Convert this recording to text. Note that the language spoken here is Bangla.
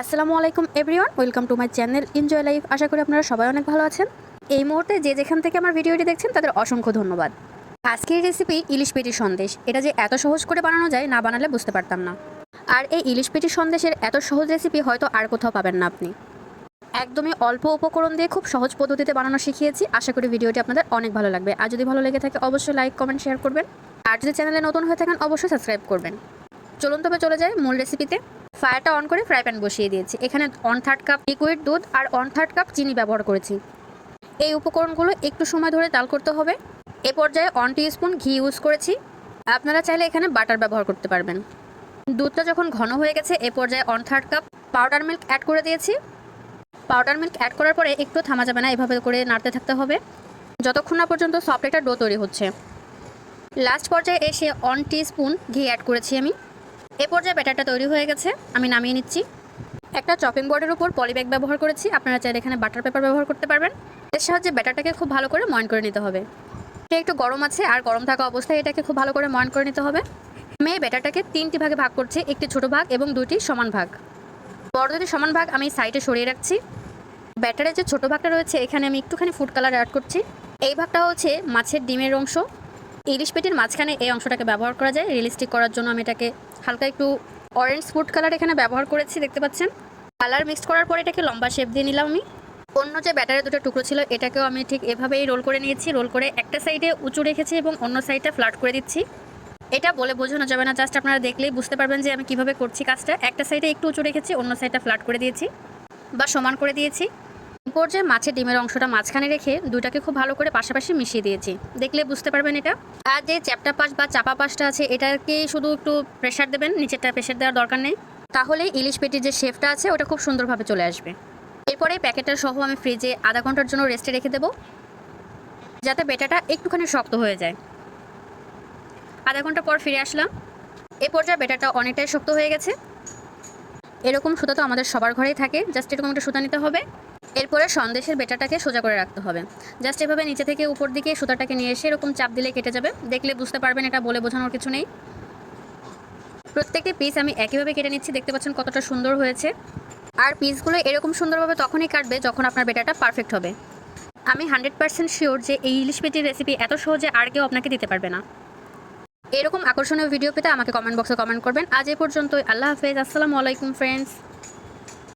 আসসালামু আলাইকুম everyone welcome to my channel enjoy life আশা করি আপনারা সবাই অনেক ভালো আছেন। এই মুহূর্তে যে যেখান থেকে আমার ভিডিওটি দেখছেন, তাদের অসংখ্য ধন্যবাদ। আজকের রেসিপি ইলিশ পেটির সন্দেশ। এটা যে এত সহজ করে বানানো যায়, না বানালে বুঝতে পারতাম না। আর এই ইলিশ পেটির সন্দেশের এত সহজ রেসিপি হয়তো আর কোথাও পাবেন না আপনি। একদমই অল্প উপকরণ দিয়ে খুব সহজ পদ্ধতিতে বানানো শিখিয়েছি। আশা করি ভিডিওটি আপনাদের অনেক ভালো লাগবে। আর যদি ভালো লেগে থাকে, অবশ্যই লাইক কমেন্ট শেয়ার করবেন। আর যদি চ্যানেলে নতুন হয়ে থাকেন, অবশ্যই সাবস্ক্রাইব করবেন। চলুন তবে চলে যায় মূল রেসিপিতে ফায়ারটা অন করে ফ্রাই প্যান বসিয়ে দিয়েছি। এখানে ওয়ান থার্ড কাপ লিকুইড দুধ আর ওয়ান থার্ড কাপ চিনি ব্যবহার করেছি। এই উপকরণগুলো একটু সময় ধরে ডাল করতে হবে। এ পর্যায়ে ওয়ান স্পুন ঘি ইউজ করেছি। আপনারা চাইলে এখানে বাটার ব্যবহার করতে পারবেন। দুধটা যখন ঘন হয়ে গেছে, এ পর্যায়ে one third cup powder milk add করে দিয়েছি। পাউডার মিল্ক অ্যাড করার পরে একটু থামা যাবে না, এভাবে করে নাড়তে থাকতে হবে। যতক্ষণ না পর্যন্ত সফট একটা ডো তৈরি হচ্ছে। লাস্ট পর্যায়ে এসে ওয়ান স্পুন ঘি অ্যাড করেছি আমি। এ পর্যায়ে ব্যাটারটা তৈরি হয়ে গেছে। আমি নামিয়ে নিচ্ছি। একটা চপিং বোর্ডের উপর পলিব্যাগ ব্যবহার করেছি। আপনারা চাইলে এখানে বাটার পেপার ব্যবহার করতে পারবেন। এর সাহায্যে ব্যাটারটাকে খুব ভালো করে ময়ন করে নিতে হবে। এটা একটু গরম আছে আর গরম থাকা অবস্থায় এটাকে খুব ভালো করে ময়ন করে নিতে হবে। আমি এই ব্যাটারটাকে তিনটি ভাগে ভাগ করছি। একটি ছোট ভাগ এবং দুটি সমান ভাগ। বড় দুটি সমান ভাগ আমি সাইডে সরিয়ে রাখছি। ব্যাটারের যে ছোট ভাগটা রয়েছে, এখানে আমি একটুখানি ফুড কালার অ্যাড করছি। এই ভাগটা হচ্ছে মাছের ডিমের অংশ। ইলিশ পেটির মাঝখানে এই অংশটাকে ব্যবহার করা যায়। রিয়েলিস্টিক করার জন্য আমি এটাকে হালকা একটু অরেঞ্জ ফুড কালার এখানে ব্যবহার করেছি, দেখতে পাচ্ছেন? কালার মিক্স করার পর এটাকে লম্বা শেপ দিয়ে নিলাম আমি। অন্য যে ব্যাটারের দুটো টুকরো ছিল, এটাকেও আমি ঠিক এভাবেই রোল করে নিয়েছি। রোল করে একটা সাইডে উঁচু রেখেছি এবং অন্য সাইডটা ফ্ল্যাট করে দিচ্ছি। এটা বলে বোঝানো যাবে না জাস্ট আপনারা দেখলেই বুঝতে পারবেন যে আমি কীভাবে করছি কাজটা। একটা সাইডে একটু উঁচু রেখেছি, অন্য সাইডটা ফ্ল্যাট করে দিয়েছি বা সমান করে দিয়েছি। পর্যায়ে মাছের ডিমের অংশটা মাঝখানে রেখে দুটাকে খুব ভালো করে পাশাপাশি মিশিয়ে দিয়েছি। দেখলে বুঝতে পারবেন এটা। আর যে চ্যাপটা পাশ বা চাপা পাশটা আছে, এটাকে শুধু একটু প্রেশার দেবেন, নিচেরটা প্রেশার দেওয়ার দরকার নেই। তাহলেই ইলিশ পেটির যে শেফটা আছে, ওটা খুব সুন্দরভাবে চলে আসবে। এরপরে প্যাকেটটা সহ আমি ফ্রিজে আধা ঘণ্টার জন্য রেস্টে রেখে দেবো। যাতে বেটাটা একটুখানি শক্ত হয়ে যায়। আধা ঘণ্টা পর ফিরে আসলাম। এ পর্যায়ে বেটাটা অনেকটাই শক্ত হয়ে গেছে। এরকম সুতা তো আমাদের সবার ঘরেই থাকে। জাস্ট এরকম একটা সুতা নিতে হবে। এরপরে সন্দেশের বেটাটাকে সোজা করে রাখতে হবে। জাস্ট এভাবে নিচে থেকে উপর দিকে সুতাটাকে নিয়ে এসে এরকম চাপ দিলে কেটে যাবে। দেখলে বুঝতে পারবেন এটা বলে বোঝানোর কিছু নেই। প্রত্যেকটি পিস আমি একইভাবে কেটে নিচ্ছি, দেখতে পাচ্ছেন কতটা সুন্দর হয়েছে। আর পিসগুলো এরকম সুন্দরভাবে তখনই কাটবে যখন আপনার বেটাটা পারফেক্ট হবে। আমি হান্ড্রেড পার্সেন্ট শিওর যে এই ইলিশ পেটির রেসিপি এত সহজে আর কেউ আপনাকে দিতে পারবে না। এরকম আকর্ষণীয় ভিডিও পেতে আমাকে কমেন্ট বক্সে কমেন্ট করবেন। আজ এ পর্যন্তই। আল্লাহ হাফেজ। আসসালামু আলাইকুম ফ্রেন্ডস